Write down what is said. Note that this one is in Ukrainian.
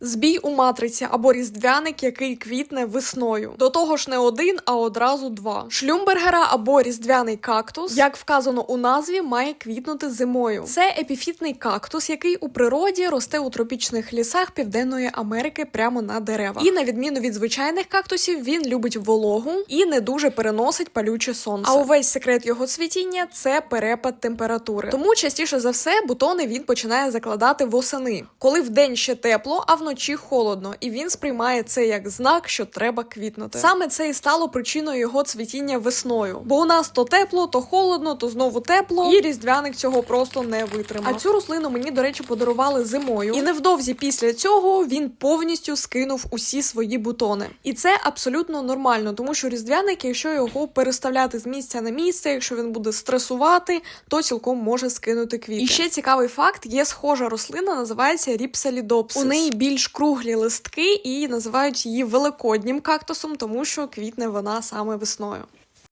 Збій у матриці або різдвяник, який квітне весною. До того ж, не один, а одразу два. Шлюмбергера або різдвяний кактус, як вказано у назві, має квітнути зимою. Це епіфітний кактус, який у природі росте у тропічних лісах Південної Америки прямо на деревах. І на відміну від звичайних кактусів, він любить вологу і не дуже переносить палюче сонце. А увесь секрет його цвітіння це перепад температури. Тому частіше за все бутони він починає закладати восени, коли вдень ще тепло, а вночі холодно, і він сприймає це як знак, що треба квітнути. Саме це і стало причиною його цвітіння весною. Бо у нас то тепло, то холодно, то знову тепло, і різдвяник цього просто не витримав. А цю рослину мені, до речі, подарували зимою. І невдовзі після цього він повністю скинув усі свої бутони. І це абсолютно нормально, тому що різдвяник, якщо його переставляти з місця на місце, якщо він буде стресувати, то цілком може скинути квіти. І ще цікавий факт: є схожа рослина, називається ріпсалідопсис. У неї більш круглі листки і називають її великоднім кактусом, тому що квітне вона саме весною.